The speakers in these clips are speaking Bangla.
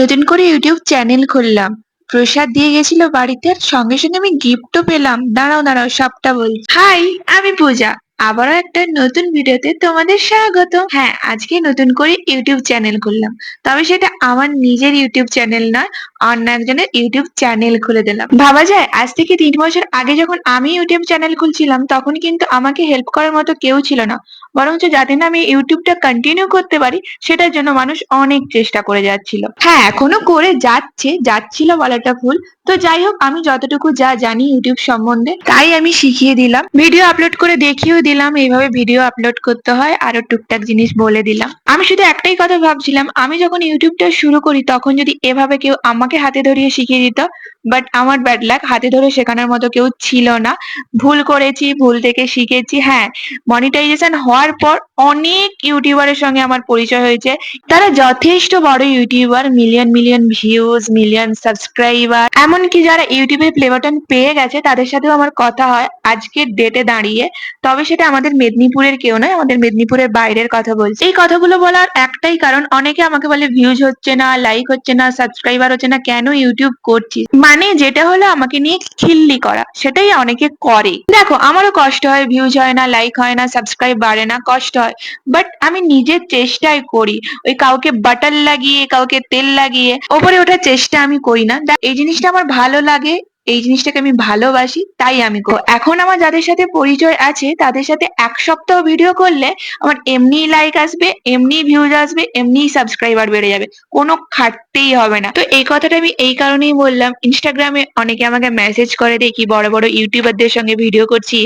নতুন করে ইউটিউব চ্যানেল খুললাম। প্রসাদ দিয়ে গেছিল বাড়িতে আর সঙ্গে সঙ্গে আমি গিফটও পেলাম। দাঁড়াও দাঁড়াও, সবটা বলছি। হাই, আমি পূজা। আবারও একটা নতুন ভিডিওতে তোমাদের স্বাগত হ্যাঁ আজকে নতুন করে ইউটিউব চ্যানেল খুললাম। তবে সেটা আমার নিজের ইউটিউব চ্যানেল নয়, অন্য একজনের ইউটিউব চ্যানেল খুলে দিলাম। ভাবা যায়, আজ থেকে তিন বছর আগে যখন আমি ইউটিউব চ্যানেল খুলছিলাম, তখন কিন্তু আমাকে হেল্প করার মতো কেউ ছিল না। বরঞ্চ যাতে না আমি ইউটিউবটা কন্টিনিউ করতে পারি সেটার জন্য মানুষ অনেক চেষ্টা করে যাচ্ছিল। হ্যাঁ এখনও করে যাচ্ছে যাচ্ছিল বলাটা ভুল। তো যাই হোক আমি যতটুকু যা জানি ইউটিউব সম্বন্ধে তাই আমি শিখিয়ে দিলাম। ভিডিও আপলোড করে দেখিয়েও দিলাম এইভাবে ভিডিও আপলোড করতে হয় আরও টুকটাক জিনিস বলে দিলাম। আমি শুধু একটাই কথা ভাবছিলাম আমি যখন ইউটিউবটা শুরু করি তখন যদি এভাবে কেউ আমাকে হাতে ধরিয়ে শিখিয়ে দিত বাট আমার ব্যাড লাক হাতে ধরে শেখানোর মতো কেউ ছিল না। ভুল করেছি, ভুল থেকে শিখেছি হ্যাঁ। মনিটাইজেশন হওয়ার পর অনেক ইউটিউবারের সঙ্গে আমার পরিচয় হয়েছে। তারা যথেষ্ট বড় YouTuber million million views million subscriber এমনকি যারা ইউটিউবে প্লে বাটন পেয়ে গেছে, তাদের সাথেও আমার কথা হয়। আজকের ডেটে দাঁড়িয়ে। তবে সেটা আমাদের মেদিনীপুরের কেউ নয়, আমাদের মেদিনীপুরের বাইরের কথা বলছি। এই কথাগুলো বলার একটাই কারণ, অনেকে আমাকে বলে ভিউজ হচ্ছে না লাইক হচ্ছে না সাবস্ক্রাইবার হচ্ছে না। কেন ইউটিউব করছিস মানে যেটা হলো আমাকে নিয়ে খিল্লি করা, সেটাই অনেকে করে। দেখো, আমারও কষ্ট হয় ভিউজ হয় না লাইক হয় না সাবস্ক্রাইব বাড়ে না, কষ্ট হয়। বাট আমি নিজের চেষ্টাই করি। ওই কাউকে বাটার লাগিয়ে, কাউকে তেল লাগিয়ে, ওপরে ওঠার চেষ্টা আমি করি না। এই জিনিসটা আমার ভালো লাগে এই জিনিসটাকে আমি ভালোবাসি, তাই আমি এখন আমার যাদের সাথে পরিচয় আছে, তাদের সাথে এক সপ্তাহ ভিডিও করলে আমার এমনি লাইক আসবে এমনি ভিউজ আসবে এমনি সাবস্ক্রাইবার বেড়ে যাবে, কোনো খাটতেই হবে না। তো এই কথাটা আমি এই কারণেই বললাম ইনস্টাগ্রামে অনেকে আমাকে মেসেজ করে, দেখি বড় বড় ইউটিউবারদের সঙ্গে ভিডিও করছি,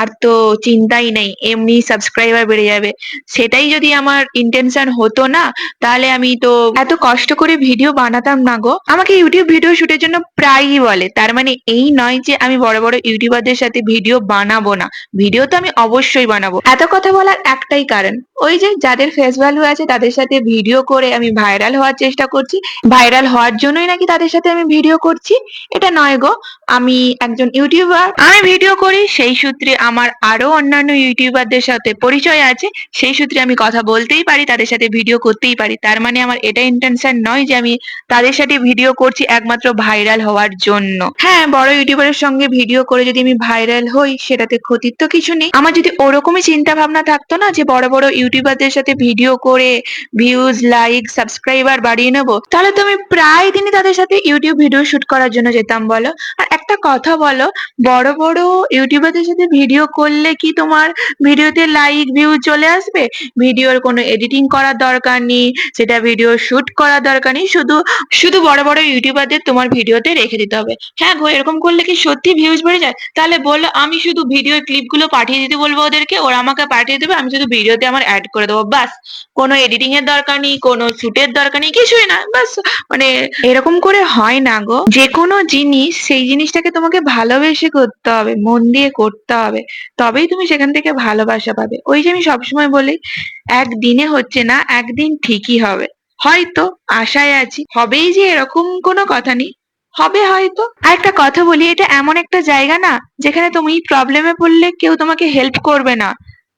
আর তো চিন্তাই নেই এমনি সাবস্ক্রাইবার বেড়ে যাবে। সেটাই যদি আমার ইন্টেনশন হতো না, তাহলে আমি তো এত কষ্ট করে ভিডিও বানাতাম না গো। আমাকে ইউটিউব ভিডিও শুটের জন্য প্রায়ই বলে, তার মানে এই নয় যে আমি বড় বড় ইউটিউবারদের সাথে ভিডিও বানাবো না। ভিডিও তো আমি অবশ্যই বানাবো। এত কথা বলার একটাই কারণ। ওই যে যাদের ফেস ভ্যালু আছে তাদের সাথে ভিডিও করে আমি ভাইরাল হওয়ার চেষ্টা করছি। ভাইরাল হওয়ার জন্যই নাকি তাদের সাথে আমি ভিডিও করছি? এটা নয় গো। আমি একজন ইউটিউবার আমি ভিডিও করি, সেই সূত্রে আমার আরও অন্যান্য ইউটিউবারদের সাথে পরিচয় আছে। সেই সূত্রে আমি কথা বলতেই পারি, তাদের সাথে ভিডিও করতেই পারি। তার মানে আমার এটা ইন্টেনশন নয় যে আমি তাদের সাথে ভিডিও করছি একমাত্র ভাইরাল হওয়ার জন্য। হ্যাঁ বড় ইউটিউবারের সঙ্গে ভিডিও করে যদি আমি ভাইরাল হই, সেটাতে ক্ষতির তো কিছু নেই। আমার যদি ওরকমই চিন্তা ভাবনা থাকতো না যে বড় বড় ইউটিউবারদের সাথে ভিডিও করে ভিউজ লাইক সাবস্ক্রাইবার বাড়িয়ে নেব। তাহলে তো আমি প্রায় দিনই তাদের সাথে ইউটিউব ভিডিও শুট করার জন্য যেতাম, বলো। আর একটা কথা বলো, বড় বড় ইউটিউবারদের সাথে ভিডিও করলে কি তোমার ভিডিওতে লাইক ভিউ চলে আসবে? ভিডিওর কোনো এডিটিং করার দরকার নেই, সেটা ভিডিও শুট করার দরকার নেই, শুধু শুধু বড় বড় ইউটিউবারদের তোমার ভিডিওতে রেখে দিতে হবে। হ্যাঁ গো, এরকম করলে কি সত্যি ভিউজ বেড়ে যায়? তাহলে বলল আমি শুধু ভিডিও ক্লিপগুলো পাঠিয়ে দিতে বলব ওদেরকে, ওরা আমাকে পাঠিয়ে দেবে, আমি শুধু ভিডিওতে আমার অ্যাড করে দেবো। বাস কোনো এডিটিং এর দরকার নেই, কোনো শুটের দরকার নেই, কিছুই না বাস মানে এরকম করে হয় না গো। যে কোনো জিনিস, সেই জিনিসটাকে তোমাকে ভালোবেসে করতে হবে, মন দিয়ে করতে হবে। তবেই তুমি সেখান থেকে ভালোবাসা পাবে। ওই যে আমি সবসময় বলি একদিনে হচ্ছে না, একদিন ঠিকই হবে। হয়তো, আশায় আছি, হবেই যে এরকম কোনো কথা নেই, হবে হয়তো। আর একটা কথা বলি, এটা এমন একটা জায়গা না, যেখানে তুমি প্রবলেমে পড়লে কেউ তোমাকে হেল্প করবে না।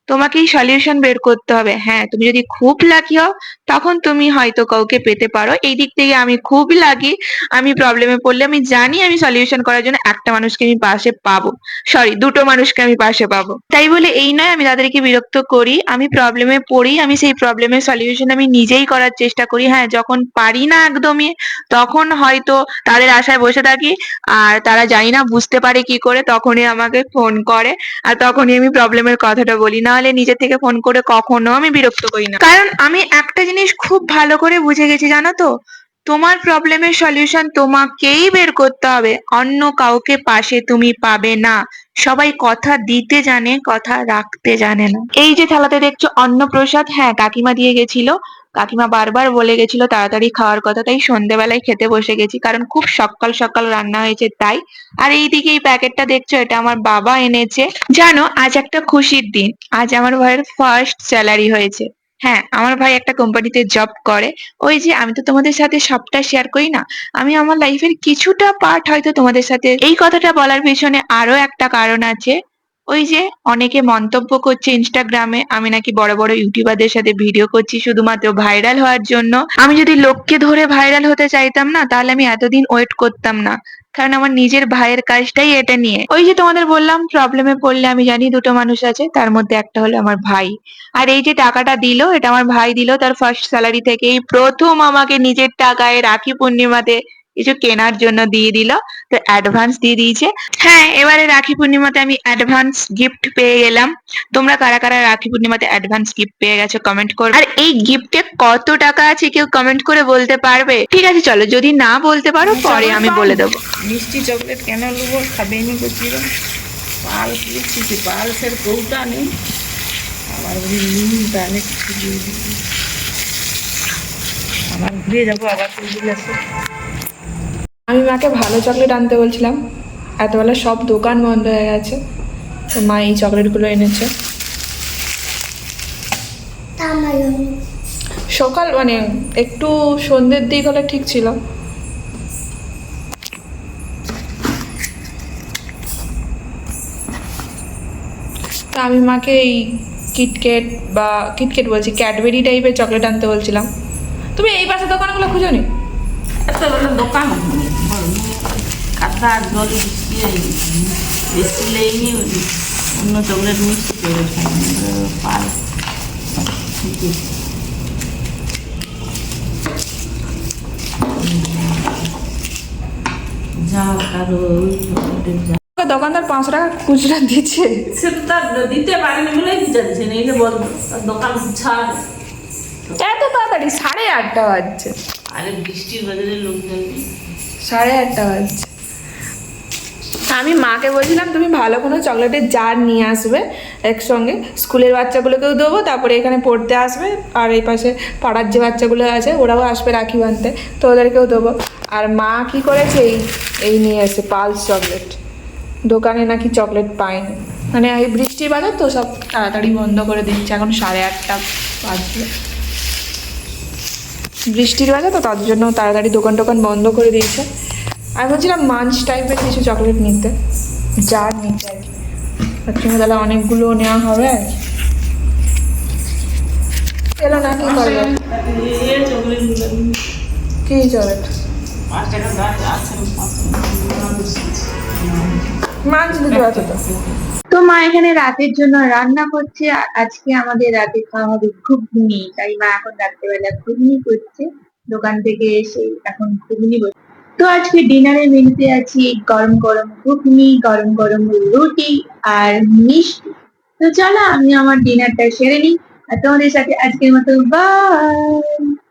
তোমাকেই সলিউশন বের করতে হবে। হ্যাঁ তুমি যদি খুব লাকি হও, তখন তুমি হয়তো কাউকে পেতে পারো। এই দিক থেকে আমি খুবই লাকি আমি প্রবলেমে পড়লে আমি জানি আমি সলিউশন করার জন্য একটা মানুষকে আমি পাশে পাবো। সরি দুটো মানুষকে আমি পাশে পাবো। তাই বলে এই নয়, আমি তাদেরকে বিরক্ত করি, আমি প্রবলেমে পড়ি, আমি সেই প্রবলেমের সলিউশন আমি নিজেই করার চেষ্টা করি। হ্যাঁ যখন পারি না একদমই, তখন হয়তো তাদের আশায় বসে থাকি, আর তারা জানি না বুঝতে পারে কি করে, তখনই আমাকে ফোন করে, আর তখনই আমি প্রবলেমের কথাটা বলি। নাহলে নিজে থেকে ফোন করে কখনো আমি বিরক্ত করি না। কারণ আমি একটা জিনিস খুব ভালো করে বুঝে গেছি, জানো তো? তোমার প্রবলেমের সলিউশন তোমাকেই বের করতে হবে। অন্য কাউকে পাশে তুমি পাবে না। সবাই কথা দিতে জানে, কথা রাখতে জানে না। এই যে থালাতে দেখছ, অন্নপ্রসাদ হ্যাঁ কাকিমা দিয়ে গেছিল। কাকিমা বারবার বলে গেছিল তাড়াতাড়ি খাওয়ার কথা, তাই সন্ধেবেলায় খেতে বসে গেছি। কারণ খুব সকাল সকাল রান্না হয়েছে, তাই। আর এইদিকে এই প্যাকেটটা দেখছ, এটা আমার বাবা এনেছে। জানো, আজ একটা খুশির দিন। আজ আমার ভাইয়ের ফার্স্ট স্যালারি হয়েছে। হ্যাঁ আমার ভাই একটা কোম্পানিতে জব করে। ওই যে, আমি তো তোমাদের সাথে সবটা শেয়ার করি না। আমি আমার লাইফের কিছুটা পার্ট হয়তো তোমাদের সাথে এই কথাটা বলার পেছনে আরও একটা কারণ আছে। ওই যে অনেকে মন্তব্য করছে ইনস্টাগ্রামে আমি নাকি বড় বড় ইউটিউবারদের সাথে ভিডিও করছি শুধুমাত্র ভাইরাল হওয়ার জন্য। আমি যদি লোককে ধরে ভাইরাল হতে চাইতাম না, তাহলে আমি এতদিন ওয়েট করতাম না। কারণ আমার নিজের ভাইয়ের কাজটাই এটা নিয়ে। ওই যে তোমাদের বললাম প্রবলেমে পড়লে আমি জানি দুটো মানুষ আছে, তার মধ্যে একটা হলো আমার ভাই। আর এই যে টাকাটা দিল, এটা আমার ভাই দিল, তার ফার্স্ট স্যালারি থেকেই প্রথম আমাকে নিজের টাকায় রাখি পূর্ণিমাতে কিছু কেনার জন্য দিয়ে দিল। তো অ্যাডভান্স দিয়ে দিয়েছে। হ্যাঁ এবারে রাখি পূর্ণিমাতে আমি অ্যাডভান্স গিফট পেয়ে গেলাম। তোমরা কারা কারা রাখি পূর্ণিমাতে অ্যাডভান্স গিফট পেয়ে গেছো কমেন্ট করো। আর এই গিফটে কত টাকা আছে কেউ কমেন্ট করে বলতে পারবে? ঠিক আছে চলো যদি না বলতে পারো পরে আমি বলে দেবো। মিষ্টি চকলেট কেন নেব? খাবেনি বলছিল পালস লিখছি পালসের কৌটা নেই? আবার বলি নুন তাহলে কিছু দিয়ে দিবি। আবার ঘুরে যাব আবার আমি মাকে ভালো চকলেট আনতে বলছিলাম। এতবেলা সব দোকান বন্ধ হয়ে গেছে। তো মা এই চকলেটগুলো এনেছে। সকাল মানে একটু সন্ধ্যের দিক হলে ঠিক ছিল। তা আমি মাকে এই কিটকেট বা কিটকেট বলছি ক্যাডবেরি টাইপের চকলেট আনতে বলছিলাম। তুমি এই পাশে দোকানগুলো খুঁজো নি এতগুলো জল বৃষ্টি বেশি লেইনি অন্য চকলেট করে পাল। দোকানদার পাঁচশো টাকা খুচরা দিচ্ছে। সে তো তার দিতে পারেনি বলে দিচ্ছে না এই যে দোকান ছাড়। এত তাড়াতাড়ি? সাড়ে আটটা বাজছে। আরে বৃষ্টির বাজারে লোকজন সাড়ে আটটা বাজছে। আমি মাকে বলছিলাম তুমি ভালো কোনো চকলেটের জার নিয়ে আসবে একসঙ্গে। স্কুলের বাচ্চাগুলোকেও দেবো তারপরে এখানে পড়তে আসবে। আর এই পাশে পাড়ার যে বাচ্চাগুলো আছে ওরাও আসবে রাখি বাঁধতে। তো ওদেরকেও দেবো। আর মা কি করেছে এই এই নিয়ে এসে পালস চকলেট। দোকানে নাকি চকলেট পায়নি। মানে এই বৃষ্টির বাজার তো সব তাড়াতাড়ি বন্ধ করে দিচ্ছে। এখন সাড়ে আটটা বাজবে বৃষ্টির বাজে তো তার জন্য তাড়াতাড়ি দোকান টোকান বন্ধ করে দিয়েছে। আমি বলছিলাম মাঞ্চ টাইপের কিছু চকলেট নিতে। জার নিতে আর কি। জন্য তাহলে অনেকগুলো নেওয়া হবে আর কি। এলো না কি করবে কি চকলেট তো মা এখানে রাতের জন্য রান্না করছে আজকে আমাদের রাতে খাওয়া হবে ঘুগনি। তাই মা এখন রাত্রেবেলা ঘুগনি করছে। দোকান থেকে এসে এখন ঘুগনি তো আজকে ডিনারে মেনুতে আছে গরম গরম ঘুগনি, গরম গরম রুটি আর মিষ্টি। তো চলো আমি আমার ডিনারটা সেরে নিই। আর তোমাদের সাথে আজকের মতো, বাই!